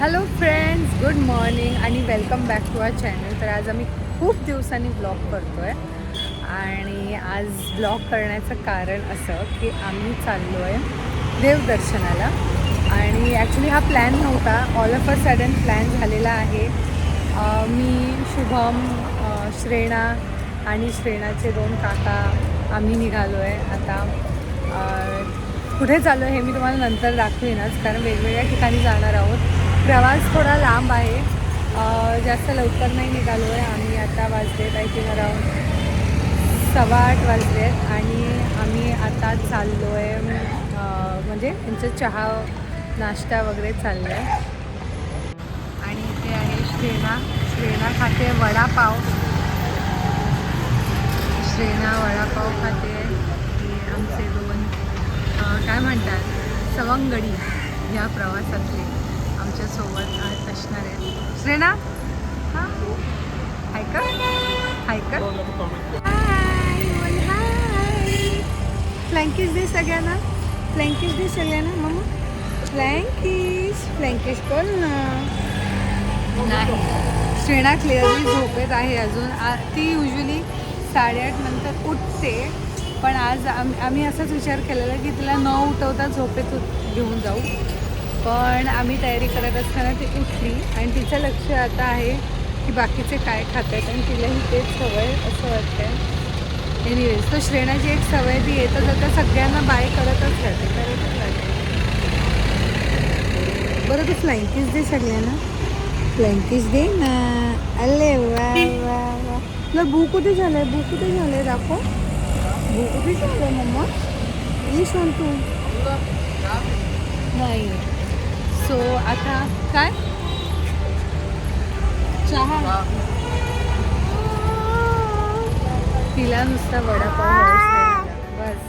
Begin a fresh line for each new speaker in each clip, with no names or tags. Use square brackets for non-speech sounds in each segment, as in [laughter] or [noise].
Hello friends good morning आणि welcome back to our channel तर आज आम्ही खूप दिवसांनी ब्लॉग करतो आहे आणि आज ब्लॉग करण्याचं कारण असं की आम्ही चाललो आहे देवदर्शनाला. आणि ॲक्च्युली हा प्लॅन नव्हता. All of a sudden plan झालेला आहे. मी शुभम श्रेणा आणि श्रेणाचे दोन काका आम्ही निघालो आहे आता कुठे चालू आहे हे मी तुम्हाला नंतर दाखवेनच कारण वेगवेगळ्या ठिकाणी जाणार आहोत. प्रवास थोडा लांब आहे. जास्त लवकर नाही निघालो आहे आम्ही. आता वाजलेत आय थिंक अराऊंड सव्वा आठ वाजले आहेत आणि आम्ही आता चाललो आहे म्हणजे त्यांचं चहा नाश्ता वगैरे चाललं आहे आणि इथे आहे श्रेणा श्रेणा खाते वडापाव. श्रेणा वडापाव खाते. आमचे दोन काय म्हणतात? सवंगडी या प्रवासातले. आमच्यासोबत आज असणार आहेत श्रेणा हां? हाय का हाय का फ्लँकीज दे सगळ्यांना. फ्लँकीज दे सगळ्यांना मम्मा फ्लँकीज फ्लँकीज कोण ना. नाही. श्रेणा क्लिअरली झोपेत आहे अजून. आ- ती युजली साडेआठ नंतर उठते. पण आज आम आम्ही असाच विचार केलेला की तिला न उठवता झोपेत उठ- घेऊन जाऊ. पण आम्ही तयारी करत असताना ती उठली आणि तिचं लक्ष आता आहे की बाकीचे काय खात आहेत आणि तिलाही तेच सवय असं वाटतंय. एनिवेज तो श्रेणाची एक सवय ती येतं आता सगळ्यांना बाय करतच राहते करतच राहते. बरं तू फ्लँकीज दे सगळ्यांना. फ्लँकीज दे ना. अले वा वा वा. तुला भू कुठे झालंय? भू कुठे झालंय? दाखव. भू कुठे झालंय मम्मा? ये सांग तू. नाही. सो आता काय? चहा. तिला नुसता वडापाव बस.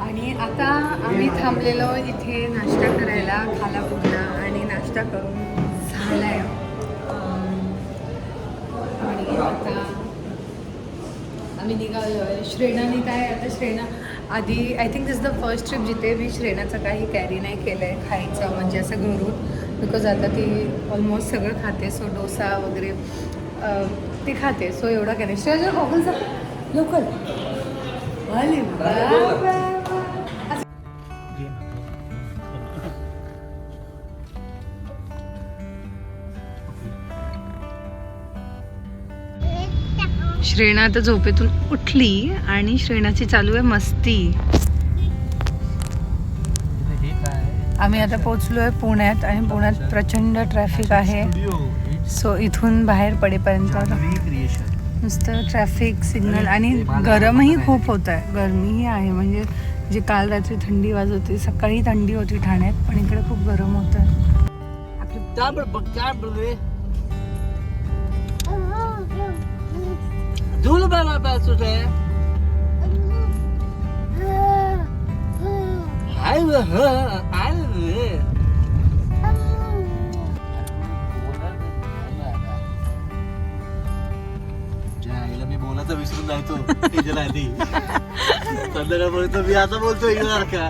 आणि आता आम्ही थांबलेलो इथे नाश्ता करायला खाला पुन्हा आणि नाश्ता करून झालाय. आता आम्ही निघालो आहे श्रेणाने काय आता श्रेणा आधी I think this the first trip जिथे मी श्रेणाचं काही कॅरी नाही केलं आहे खायचं म्हणजे असं घरून. बिकॉज आता ती ऑलमोस्ट सगळं खाते. सो डोसा वगैरे ती खाते. सो एवढा कॅरी श्रेणा जा लवकर. श्रेणा आता झोपेतून उठली आणि श्रेणाची चालू आहे मस्ती. आम्ही आता पोचलो आहे पुण्यात आणि पुण्यात प्रचंड ट्रॅफिक आहे. सो इथून बाहेर पडेपर्यंत नुसतं ट्रॅफिक सिग्नल आणि गरमही खूप होत आहे गरमीही आहे. म्हणजे जे काल रात्री थंडी वाज होती सकाळी थंडी होती ठाण्यात पण इकडे खूप गरम होतं
झुल बघा पाहिजे तुझे। आय ह आय रे आईला मी बोलायचं विसरून जायचो तिच्या आधी. संध्याकाळपर्यंत मी आता बोलतो येणार का?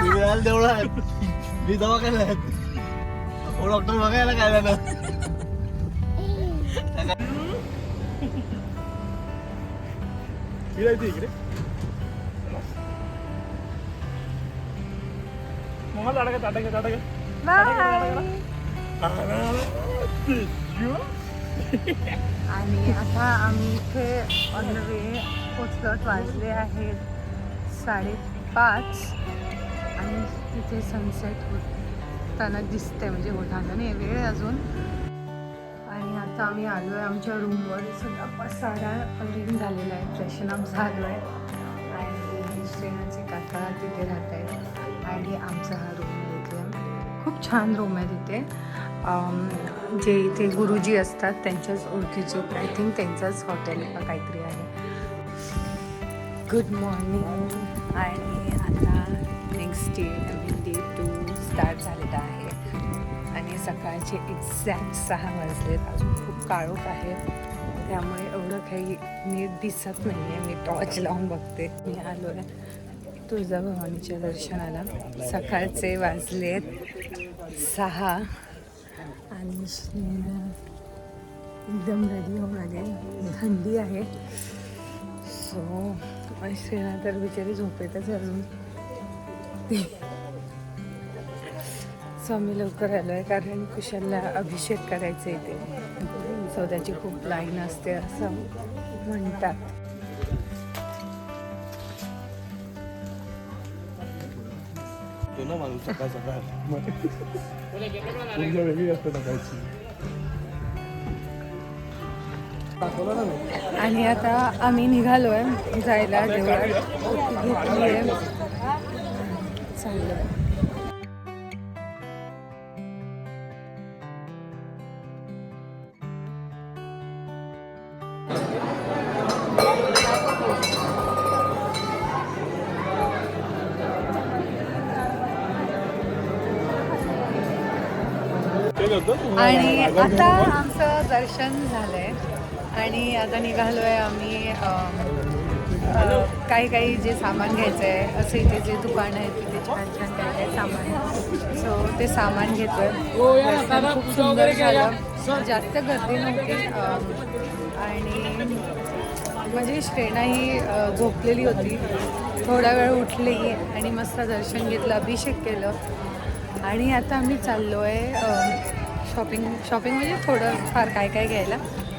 तुम्ही आल तेवढा मी दवाखान्यात. हो, डॉक्टर बघायला काय झालं फिरायचं इकडे. मग अडका अडका अडका
आणि आता आम्ही इथे ऑन द वे पोचलोत वाजले आहेत साडेपाच. आणि तिथे सनसेट होताना दिसते म्हणजे होताना नाही वेळ अजून. आता आम्ही आलो आहे आमच्या रूमवर सगळा पसारा क्लीन झालेला आहे. फ्रेशन अप झालो आहे आणि श्रेणाचे काका तिथे राहत आहेत. आणि आमचा हा रूम आहे इथे. खूप छान रूम आहे तिथे. जे इथे गुरुजी असतात त्यांच्याच ओळखीचे आय थिंक त्यांचंच हॉटेल का काहीतरी आहे. गुड मॉर्निंग आणि आता नेक्स्ट डे सकाळचे एक्झॅक्ट सहा वाजलेत अजून खूप काळोख आहे. त्यामुळे एवढं काही नीट दिसत नाही आहे मी टॉर्च लावून बघते. मी आलो आहे तुळजाभवानीच्या दर्शनाला. सकाळचे वाजलेत सहा. आणि एकदम रेडी होऊन आले. थंडी आहे. सो श्रीना तर बिचारी झोपेतच अजून. सो आम्ही लवकर आलो आहे कारण कुशलला अभिषेक करायचे इथे सो त्याची खूप लाईन असते असं म्हणतात.
तो ना माणूस सकाळ सकाळ.
ऊर्जा वेगळी असते टाकायची दाखवलं ना मी
आणि आता आम्ही निघालो आहे जायला देवळात घेतली आहे. आणि आता आमचं दर्शन झालंय. आणि आता निघालोय आम्ही अम, अ, काही काही जे सामान घ्यायचं आहे असे इथे जे दुकान आहे तिथे छान छान काय सामान आहे. सो ते सामान घेतोय. दर्शन खूप सुंदर झालं. जास्त गर्दी नव्हती. आणि माझी श्रेणा ही झोपलेली होती. थोडा वेळ उठली आणि मस्त दर्शन घेतलं अभिषेक केलं. आणि आता आम्ही चाललो आहे शॉपिंग शॉपिंग म्हणजे थोडं फार काय काय घ्यायला.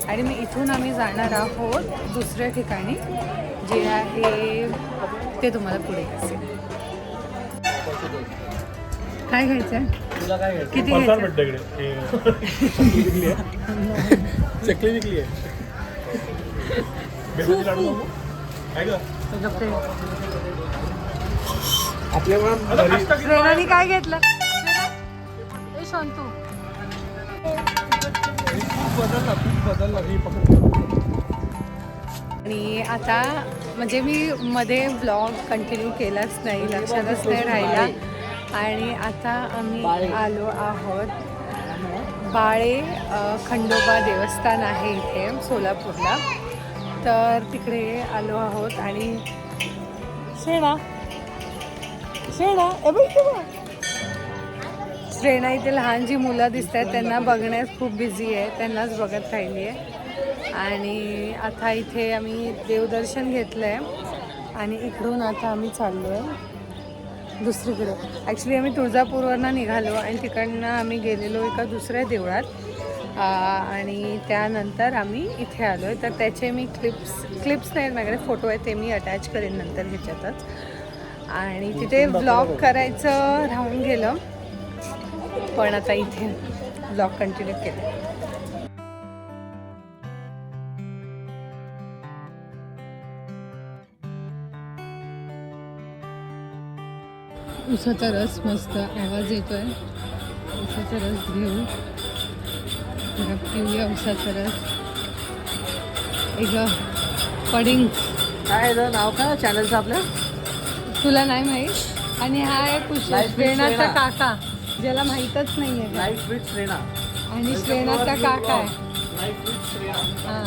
आणि मग इथून आम्ही जाणार आहोत दुसऱ्या ठिकाणी जे आहे ते तुम्हाला पुढे असेल काय घ्यायचं [laughs] आहे किती
चकली काय
घेतलं? शांत
शांतू
आणि आता म्हणजे मी मध्ये ब्लॉग कंटिन्यू केलाच नाही लक्षातच नाही राहिला. आणि आता आम्ही आलो आहोत बाळे खंडोबा देवस्थान आहे इथे सोलापूरला. तर तिकडे आलो आहोत आणि शेणा शेणा बाई इथे लहान जी मुलं दिसत आहेत त्यांना बघण्यास खूप बिझी आहे त्यांनाच बघत राहिली आहे आणि आता इथे आम्ही देवदर्शन घेतलं आहे आणि इकडून आता आम्ही चाललो आहे दुसरीकडे. ॲक्च्युली आम्ही तुळजापूरवरनं निघालो आणि तिकडनं आम्ही गेलेलो एका दुसऱ्या देवळात. आणि त्यानंतर आम्ही इथे आलो आहे तर त्याचे मी क्लिप्स क्लिप्स नाहीत माझ्याकडे फोटो आहे ते मी अटॅच करेन नंतर ह्याच्यातच. आणि तिथे ब्लॉग करायचं राहून गेलं. पण आता इथे ब्लॉग कंटिन्यू केलं. उसाचा रस मस्त आवाज येतोय. उसाचा रस घेऊ. जरा पिऊया उसाचा रस. एक पडिंग.
काय? नाव काय चॅनलचं आपल्या
तुला नाही माहीत? आणि हा आहे कुश
Life with
श्रेणाचा
श्रेणा.
काका. ज्याला माहीतच नाही आहे
लाईफ विथ श्रेणा
आणि श्रेणाचा काका आहे.
लाईफ विथ श्रेणा
हा.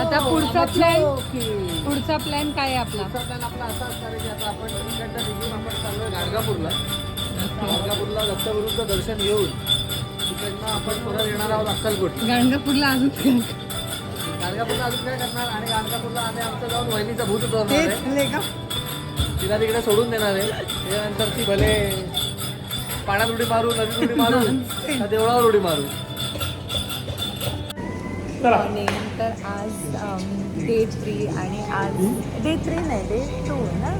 आता पुढचा प्लॅन पुढचा प्लॅन काय आहे आपला?
पुढचा प्लॅन आपला असा असणार आहे की आता आपण इकडनं निघून आपण चाललोय गाणगापूरला. गाणगापूरला दत्तगुरूंचं दर्शन घेऊन तिकडनं आपण परत येणार आहोत अक्कलकोट.
गाणगापूरला अजून?
गाणगापूरला अजून काय करणार? आणि गाणगापूरला आम्ही आमचं जाऊन वहिनीचा भूत उतरणार आहे. तिला तिकडे सोडून देणार आहे. त्याच्यानंतर ती भले पाण्यात उडी मारू नदीत उडी मारू [laughs] का देवळावर उडी मारू.
आणि तर आज डे थ्री आणि आज डे थ्री नाही डे टू ना?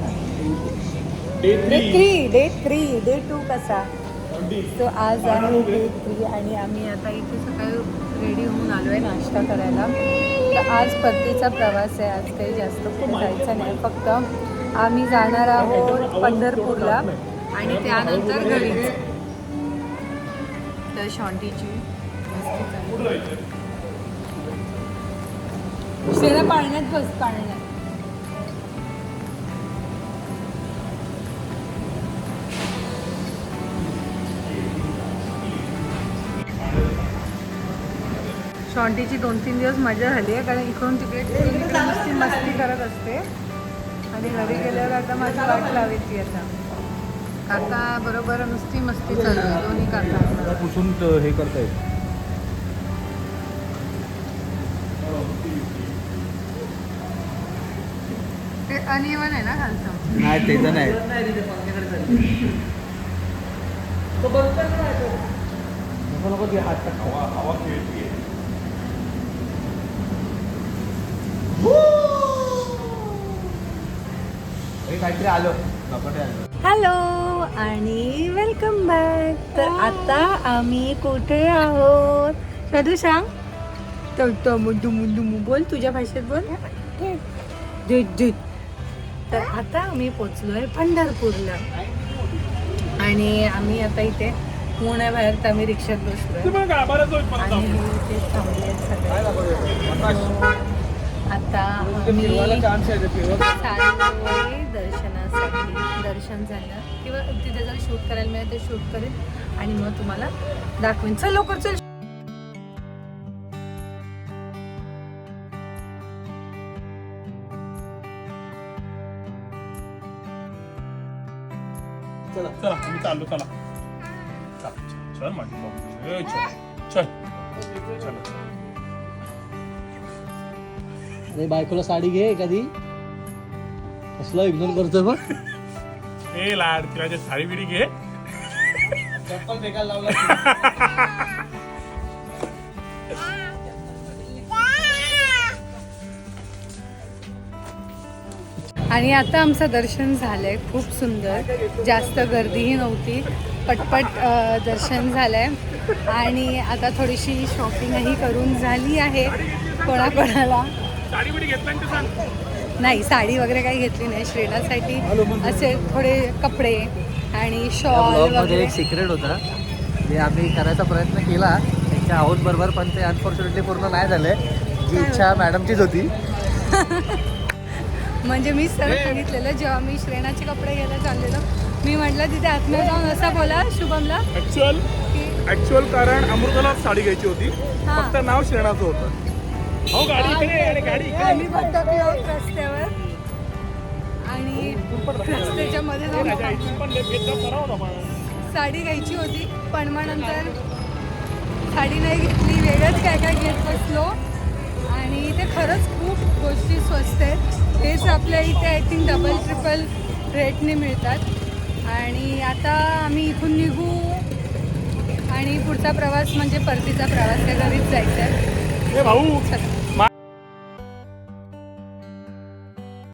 Day three
day three day two कसा? तो आज आहे डे थ्री आणि आम्ही आता इथे सकाळी रेडी होऊन आलो आहे नाश्ता करायला. तर आज परतीचा प्रवास आहे आज काही जास्त पुढे जायचं नाही. फक्त आम्ही जाणार आहोत पंढरपूरला आणि त्यानंतर घरी तर शॉन्टीची शेरा पाळण्यात बस पाळण्यात. शॉन्टीची दोन तीन दिवस मजा झाली आहे कारण इकडून तिकडे मस्ती करत असते. आणि घरी गेल्यावर आता माझी वाट लावायची आता. काका बरोबर नुसती मस्ती चालू आहे दोन्ही काका.
पुसून हे करता येईल
ते अनिवन आहे ना खालचं
नाही ते तर नाही.
नको नको ते हात टाक हवा
काहीतरी आलो.
हॅलो आणि वेलकम बॅक. तर आता आम्ही कुठे आहोत? सदू सांग. तर तो मुद्दू मुद्दू मु बोल तुझ्या भाषेत बोल. तर आता आम्ही पोचलोय पंढरपूरला. आणि आम्ही आता इथे पुण्याबाहेर तर आम्ही रिक्षात बसलोय. आणि हे. आता आम्ही दर्शनासाठी दर्शन झालं. किंवा तिथे जर शूट करायला मिळेल तर शूट करेन. आणि मग तुम्हाला दाखवेन. चल लवकर चल.
चला मी चाललो चला. चल, चल माझी बाबू. ए, चल चल. चल.
अरे बायकोला साडी घे एखादी. कसला इग्नोर करतोय बघ.
ए लाड तिला जे साडी बिडी घे.
चप्पल फेकायला लावला
आणि आता आमचं दर्शन झालंय खूप सुंदर. जास्त गर्दीही नव्हती. पटपट दर्शन झालंय. आणि आता थोडीशी शॉपिंगही करून झाली आहे कोणाकोणाला. नाही साडी वगैरे काही घेतली नाही. श्रेणासाठी असे थोडे कपडे आणि
शॉलमध्ये
वगैरे.
एक सिक्रेट होता जे आम्ही करायचा प्रयत्न केला त्यांच्या आहोत बरोबर पण ते अनफॉर्च्युनेटली पूर्ण नाही झाले. जी इच्छा मॅडमचीच होती. [laughs]
म्हणजे मी सर सांगितलेलं जेव्हा मी श्रेणाचे कपडे घ्यायला चाललेलो मी म्हटलं तिथे आत्म्या जाऊन असा बोला शुभमला.
ऍक्च्युअल ऍक्च्युअल कारण अमृताला साडी घ्यायची होती. फक्त नाव शेणाचं होतं. हो गाडी इकडे आहे, गाडी इकडे आहे.
आम्ही भटकलो रस्त्यावर. आणि रस्त्याच्या मध्ये
ए,
जाऊन
राजा, इथून पण लेफ्ट घेतला बरा होता पण.
साडी घ्यायची होती पण मग नंतर साडी नाही घेतली वेगळंच काय काय घेत बसलो. आणि इथे खरंच खूप गोष्टी स्वस्त आहेत. हेच आपल्या इथे आय थिंक डबल ट्रिपल रेटने मिळतात. आणि आता आम्ही इथून निघू. आणि पुढचा प्रवास म्हणजे परतीचा प्रवास आहे घरीच जायचं आहे
ए भाऊ
चला